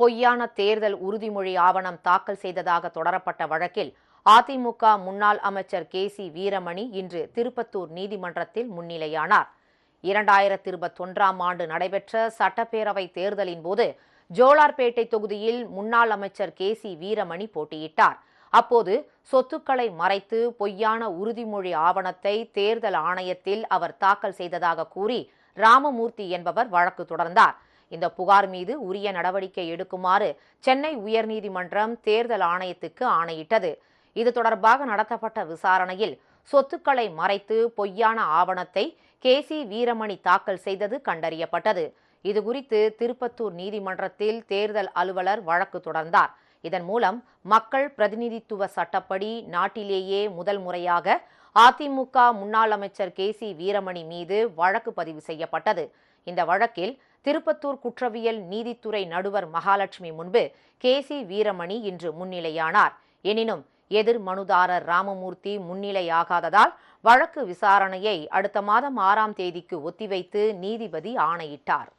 பொய்யான தேர்தல் உறுதிமொழி ஆவணம் தாக்கல் செய்ததாக தொடரப்பட்ட வழக்கில் அதிமுக முன்னாள் அமைச்சர் கே சி வீரமணி இன்று திருப்பத்தூர் நீதிமன்றத்தில் முன்னிலையானார். இரண்டாயிரத்தி இருபத்தொன்றாம் ஆண்டு நடைபெற்ற சட்டப்பேரவை தேர்தலின் போது ஜோலார்பேட்டை தொகுதியில் முன்னாள் அமைச்சர் கே சி வீரமணி போட்டியிட்டார். அப்போது சொத்துக்களை மறைத்து பொய்யான உறுதிமொழி ஆவணத்தை தேர்தல் ஆணையத்தில் அவர் தாக்கல் செய்ததாக கூறி ராமமூர்த்தி என்பவர் வழக்கு தொடர்ந்தார். இந்த புகார் மீது உரிய நடவடிக்கை எடுக்குமாறு சென்னை உயர்நீதிமன்றம் தேர்தல் ஆணையத்துக்கு ஆணையிட்டது. இது தொடர்பாக நடத்தப்பட்ட விசாரணையில் சொத்துக்களை மறைத்து பொய்யான ஆவணத்தை கே சி வீரமணி தாக்கல் செய்தது கண்டறியப்பட்டது. இதுகுறித்து திருப்பத்தூர் நீதிமன்றத்தில் தேர்தல் அலுவலர் வழக்கு தொடர்ந்தார். இதன் மூலம் மக்கள் பிரதிநிதித்துவ சட்டப்படி நாட்டிலேயே முதல் முறையாக அதிமுக முன்னாள் அமைச்சர் கே சி வீரமணி மீது வழக்கு பதிவு செய்யப்பட்டது. இந்த வழக்கில் திருப்பத்தூர் குற்றவியல் நீதித்துறை நடுவர் மகாலட்சுமி முன்பு கே சி வீரமணி இன்று முன்னிலையானார். எனினும் எதிர் மனுதாரர் ராமமூர்த்தி முன்னிலையாகாததால் வழக்கு விசாரணையை அடுத்த மாதம் ஆறாம் தேதிக்கு ஒத்திவைத்து நீதிபதி ஆணையிட்டார்.